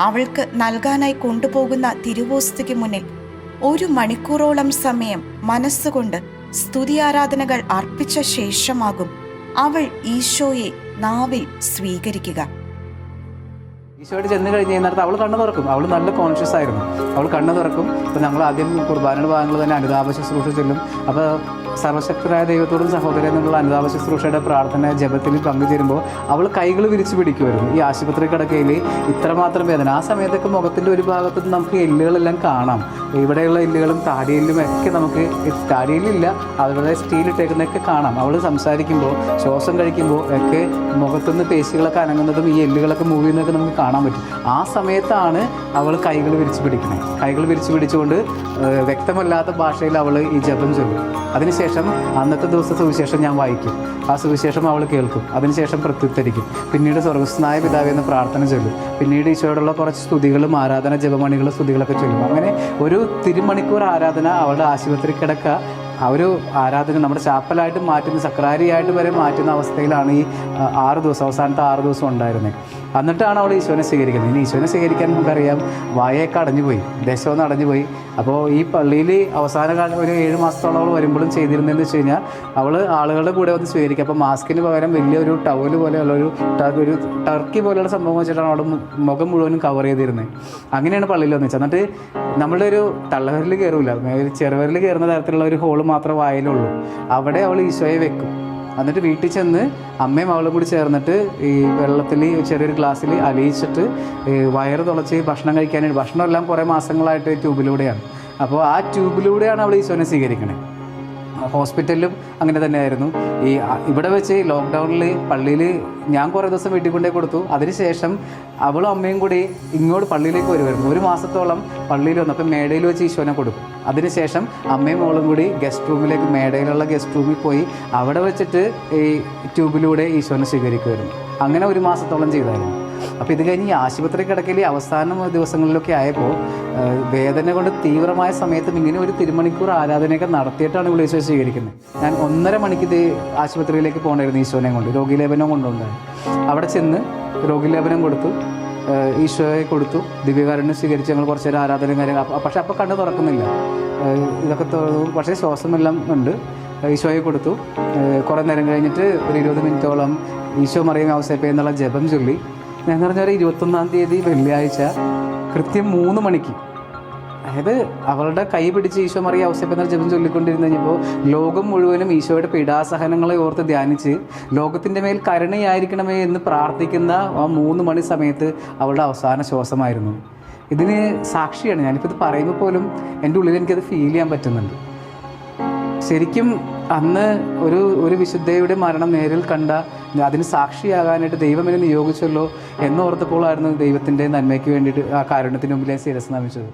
അവൾക്ക് നൽകാനായി കൊണ്ടുപോകുന്ന തിരുവോസ്തുക്ക് മുന്നിൽ ഒരു മണിക്കൂറോളം സമയം മനസ്സുകൊണ്ട് സ്തുതിയാരാധനകൾ അർപ്പിച്ച ശേഷമാകും അവൾ ഈശോയെ നാവിൽ സ്വീകരിക്കുക. ഈശോയോട് ചെന്ന് കഴിഞ്ഞ് കഴിഞ്ഞാൽ അവൾ കണ്ണു തുറക്കും. അവൾ നല്ല കോൺഷ്യസ് ആയിരുന്നു. അവൾ കണ്ണു തുറക്കും. അപ്പോൾ ഞങ്ങൾ ആദ്യം കുർബാനയുടെ ഭാഗങ്ങൾ തന്നെ അനുതാപ ശുശ്രൂഷ ചെല്ലും. അപ്പോൾ സർവശക്തരായ ദൈവത്തോടും സഹോദരൻ എന്നുള്ള അനുതാപ ശുശ്രൂഷയുടെ പ്രാർത്ഥന ജപത്തിൽ പങ്കുചേരുമ്പോൾ അവൾ കൈകൾ വിരിച്ചു പിടിക്കുമായിരുന്നു. ഈ ആശുപത്രി കിടക്കയിൽ ഇത്രമാത്രം വേദന. ആ സമയത്തൊക്കെ മുഖത്തിന്റെ ഒരു ഭാഗത്ത് നമുക്ക് എല്ലുകളെല്ലാം കാണാം. ഇവിടെയുള്ള എല്ലുകളും താടിയെല്ലും ഒക്കെ നമുക്ക് താടിയെല്ലില്ല അവരുടെ സ്റ്റീൽ ഇട്ടേക്കുന്നതൊക്കെ കാണാം. അവൾ സംസാരിക്കുമ്പോൾ ശ്വാസം കഴിക്കുമ്പോൾ ഒക്കെ മുഖത്തുനിന്ന് പേശികളൊക്കെ അനങ്ങുന്നതും ഈ എല്ലുകളൊക്കെ മൂവ് ചെയ്യുന്നതൊക്കെ നമുക്ക് കാണാൻ പറ്റും. ആ സമയത്താണ് അവൾ കൈകൾ വിരിച്ചു പിടിക്കുന്നത് കൈകൾ വിരിച്ചു പിടിച്ചുകൊണ്ട് വ്യക്തമല്ലാത്ത ഭാഷയിൽ അവൾ ഈ ജപം ചൊല്ലും. അതിനുശേഷം അന്നത്തെ ദിവസത്തെ സുവിശേഷം ഞാൻ വായിക്കും. ആ സുവിശേഷം അവൾ കേൾക്കും. അതിനുശേഷം പ്രത്യുത്തരിക്കും. പിന്നീട് സ്വർഗസ്നായ പിതാവ് എന്ന പ്രാർത്ഥന ചൊല്ലും. പിന്നീട് ഈശോയോടുള്ള കുറച്ച് സ്തുതികളും ആരാധന ജപമണികളും സ്തുതികളൊക്കെ ചൊല്ലും. അങ്ങനെ ഒരു തിരുമണിക്കൂർ ആരാധന അവളുടെ ആശുപത്രി കിടക്ക ആ ഒരു ആരാധന നമ്മുടെ ചാപ്പലായിട്ട് മാറ്റുന്ന സക്രാരിയായിട്ട് വരെ മാറ്റുന്ന അവസ്ഥയിലാണ് ഈ ആറ് ദിവസം അവസാനത്തെ ആറ് ദിവസം ഉണ്ടായിരുന്നത്. എന്നിട്ടാണ് അവൾ ഈശോനെ സ്വീകരിക്കുന്നത്. ഇനി ഈശോനെ സ്വീകരിക്കാൻ നമുക്കറിയാം വായൊക്കെ അടഞ്ഞുപോയി ദേശമൊന്നും അടഞ്ഞുപോയി. അപ്പോൾ ഈ പള്ളിയിൽ അവസാന കാലം ഒരു ഏഴ് മാസത്തോളം അവൾ വരുമ്പോഴും ചെയ്തിരുന്നതെന്ന് വെച്ച് കഴിഞ്ഞാൽ അവൾ ആളുകളുടെ കൂടെ വന്ന് സ്വീകരിക്കുക അപ്പോൾ മാസ്കിന് പകരം വലിയൊരു ടവൽ പോലെയുള്ള ഒരു ഒരു ടർക്കി പോലെയുള്ള സംഭവം വെച്ചിട്ടാണ് അവിടെ മുഖം മുഴുവനും കവർ ചെയ്തിരുന്നത്. അങ്ങനെയാണ് പള്ളിയിൽ വന്നിച്ചത് എന്നിട്ട് നമ്മളുടെ ഒരു തള്ളവരിൽ കയറില്ല ചെറുവരിൽ കയറുന്ന തരത്തിലുള്ള ഒരു ഹോൾ മാത്രമേ വായിലുള്ളൂ. അവിടെ അവൾ ഈശോയെ വെക്കും. എന്നിട്ട് വീട്ടിൽ ചെന്ന് അമ്മയും അവളും കൂടി ചേർന്നിട്ട് ഈ വെള്ളത്തിൽ ചെറിയൊരു ഗ്ലാസ്സിൽ അലിയിച്ചിട്ട് വയറ് തുളച്ച് ഭക്ഷണം കഴിക്കാനായിട്ട് ഭക്ഷണമെല്ലാം കുറേ മാസങ്ങളായിട്ട് ട്യൂബിലൂടെയാണ് അപ്പോൾ ആ ട്യൂബിലൂടെയാണ് അവൾ ഈശോനെ സ്വീകരിക്കണേ. ഹോസ്പിറ്റലിലും അങ്ങനെ തന്നെയായിരുന്നു. ഈ ഇവിടെ വെച്ച് ലോക്ക്ഡൗണിൽ പള്ളിയിൽ ഞാൻ കുറേ ദിവസം വീട്ടിൽ കൊണ്ടേ കൊടുത്തു. അതിനുശേഷം അവളും അമ്മയും കൂടി ഇങ്ങോട്ട് പള്ളിയിലേക്ക് വരുമായിരുന്നു ഒരു മാസത്തോളം പള്ളിയിൽ വന്നു. അപ്പം മേടയിൽ വെച്ച് ഈശോനെ കൊടുക്കും. അതിനുശേഷം അമ്മയും മോളും കൂടി ഗസ്റ്റ് റൂമിലേക്ക് മേടയിലുള്ള ഗസ്റ്റ് റൂമിൽ പോയി അവിടെ വെച്ചിട്ട് ഈ ട്യൂബിലൂടെ ഈശോനെ സ്വീകരിക്കുമായിരുന്നു അങ്ങനെ ഒരു മാസത്തോളം ചെയ്തായിരുന്നു. അപ്പോൾ ഇത് കഴിഞ്ഞ് ആശുപത്രി കിടക്കൽ അവസാന ദിവസങ്ങളിലൊക്കെ ആയപ്പോൾ വേദന കൊണ്ട് തീവ്രമായ സമയത്തും ഇങ്ങനെ ഒരു തിരുമണിക്കൂർ ആരാധനയൊക്കെ നടത്തിയിട്ടാണ് ഇവിടെ ഈശോ സ്വീകരിക്കുന്നത്. ഞാൻ ഒന്നര മണിക്ക് ഇത് ആശുപത്രിയിലേക്ക് പോകണമായിരുന്നു ഈശോനെ കൊണ്ട് രോഗീലേപനം കൊണ്ടുവന്നത് അവിടെ ചെന്ന് രോഗീലേപനം കൊടുത്തു ഈശോയെ കൊടുത്തു ദിവ്യകാരുണ്യം സ്വീകരിച്ച് ഞങ്ങൾ കുറച്ച് നേരം ആരാധനയും കാര്യങ്ങൾ പക്ഷേ അപ്പോൾ കണ്ണ് തുറക്കുന്നില്ല. ഇതൊക്കെ പക്ഷേ ശ്വാസമെല്ലാം ഉണ്ട്. ഈശോയെ കൊടുത്തു. കുറേ നേരം കഴിഞ്ഞിട്ട് ഒരു ഇരുപത് മിനിറ്റോളം ഈശോ മറിയം ഔസേപ്പ എന്നുള്ള ജപം ചൊല്ലി ഞാൻ പറഞ്ഞ ഒരു ഇരുപത്തൊന്നാം തീയതി വെള്ളിയാഴ്ച കൃത്യം മൂന്ന് മണിക്ക്. അതായത് അവളുടെ കൈ പിടിച്ച് ഈശോ മറിയ ഔസേപ്പ് എന്ന ജപം ചൊല്ലിക്കൊണ്ടിരുന്ന് കഴിഞ്ഞപ്പോൾ ലോകം മുഴുവനും ഈശോയുടെ പീഡാസഹനങ്ങളെ ഓർത്ത് ധ്യാനിച്ച് ലോകത്തിന്റെ മേൽ കരുണയായിരിക്കണമേ എന്ന് പ്രാർത്ഥിക്കുന്ന ആ മൂന്ന് മണി സമയത്ത് അവളുടെ അവസാന ശ്വാസമായിരുന്നു. ഇതിന് സാക്ഷിയാണ്. ഞാനിപ്പോൾ ഇത് പറയുമ്പോൾ പോലും എന്റെ ഉള്ളിൽ എനിക്കത് ഫീൽ ചെയ്യാൻ പറ്റുന്നുണ്ട്. ശരിക്കും അന്ന് ഒരു ഒരു വിശുദ്ധയുടെ മരണം നേരിൽ കണ്ട അതിന് സാക്ഷിയാകാനായിട്ട് ദൈവം എന്നെ നിയോഗിച്ചല്ലോ എന്നോർത്തപ്പോഴായിരുന്നു ദൈവത്തിന്റെ നന്മയ്ക്ക് വേണ്ടിയിട്ട് ആ കാരുണ്യത്തിന് മുമ്പിലേ ശിരസ് നമിച്ചത്.